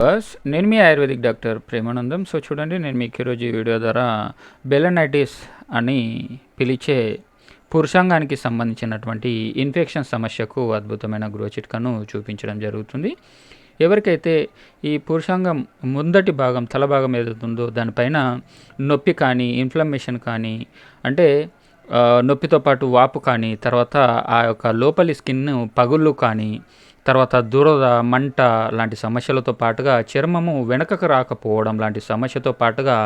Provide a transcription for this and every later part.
Bus నేను మీ ayurvedic doctor Premanandam. So చూడండి నేను మీకు ఈరోజు ఈ వీడియో ద్వారా బెలనైటిస్ అని పిలిచే పురుషాంగానికి సంబంధించినటువంటి ఇన్ఫెక్షన్ సమస్యకు అద్భుతమైన గృహ చిట్కాను చూపించడం జరుగుతుంది. ఎవరికైతే ఈ పురుషాంగం ముందటి భాగం తల భాగం ఏదైతుందో దానిపైన నొప్పి కానీ ఇన్ఫ్లమేషన్ కానీ అంటే నొప్పితో పాటు వాపు కానీ తర్వాత ఆ యొక్క లోపలి స్కిన్ పగుళ్ళు కానీ తర్వాత దురద మంట లాంటి సమస్యలతో పాటుగా చర్మము వెనకకు రాకపోవడం లాంటి సమస్యతో పాటుగా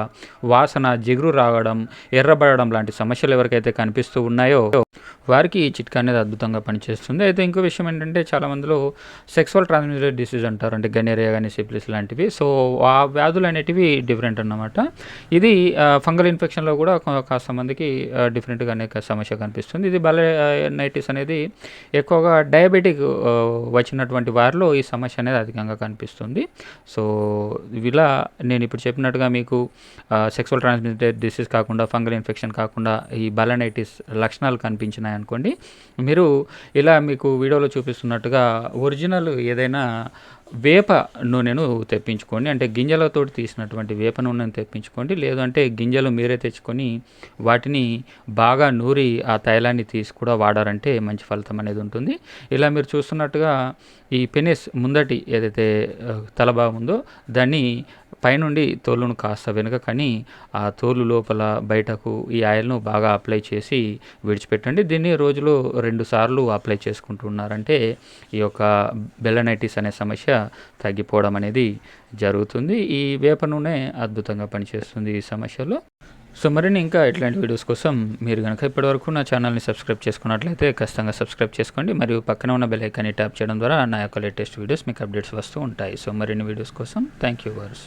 వాసన జిగురు రావడం ఎర్రబడడం లాంటి సమస్యలు ఎవరికైతే కనిపిస్తూ ఉన్నాయో వారికి ఈ చిట్కా అనేది అద్భుతంగా పనిచేస్తుంది. అయితే ఇంకో విషయం ఏంటంటే చాలా మందిలో సెక్సువల్ ట్రాన్స్మిటెడ్ డిసీజ్ అంటారు. అంటే గనేరియా కానీ సిప్లిస్ లాంటివి. సో ఆ వ్యాధులు అనేటివి డిఫరెంట్ అన్నమాట. ఇది ఫంగల్ ఇన్ఫెక్షన్లో కూడా కాస్త మందికి డిఫరెంట్గా అనేక సమస్య కనిపిస్తుంది. ఇది బలనైటిస్ అనేది ఎక్కువగా డయాబెటిక్ వచ్చినటువంటి వారిలో ఈ సమస్య అనేది అధికంగా కనిపిస్తుంది. సో ఇలా నేను ఇప్పుడు చెప్పినట్టుగా మీకు సెక్సువల్ ట్రాన్స్మిటెడ్ డిసీజ్ కాకుండా ఫంగల్ ఇన్ఫెక్షన్ కాకుండా ఈ బలనైటిస్ లక్షణాలు కనిపించినాయి అనుకోండి. మీరు ఇలా మీకు వీడియోలో చూపిస్తున్నట్టుగా ఒరిజినల్ ఏదైనా వేప నూనెను తెప్పించుకోండి. అంటే గింజలతో తీసినటువంటి వేప నూనెను తెప్పించుకోండి. లేదంటే గింజలు మీరే తెచ్చుకొని వాటిని బాగా నూరి ఆ తైలాన్ని తీసి కూడా వాడారంటే మంచి ఫలితం అనేది ఉంటుంది. ఇలా మీరు చూస్తున్నట్టుగా ఈ పెనిస్ ముందటి ఏదైతే తలభాగం తల ఉందో దాన్ని పైనుండి తోలును కాస్త వెనుక కానీ ఆ తోలు లోపల బయటకు ఈ ఆయిల్ను బాగా అప్లై చేసి విడిచిపెట్టండి. దీన్ని రోజులో రెండు సార్లు అప్లై చేసుకుంటున్నారంటే ఈ యొక్క బెల్లనైటిస్ అనే సమస్య తగ్గిపోవడం అనేది జరుగుతుంది. ఈ వేప నూనె అద్భుతంగా పనిచేస్తుంది ఈ సమస్యలో. సో మరిన్ని ఇంకా ఇట్లాంటి వీడియోస్ కోసం మీరు కనుక ఇప్పటివరకు నా ఛానల్ని సబ్స్క్రైబ్ చేసుకున్నట్లయితే ఖచ్చితంగా సబ్స్క్రైబ్ చేసుకోండి. మరియు పక్కన ఉన్న బెల్ ఐకాన్ని ట్యాప్ చేయడం ద్వారా నా యొక్క లేటెస్ట్ వీడియోస్ మీకు అప్డేట్స్ వస్తూ ఉంటాయి. సో మరిన్ని వీడియోస్ కోసం థ్యాంక్ యూ వర్స్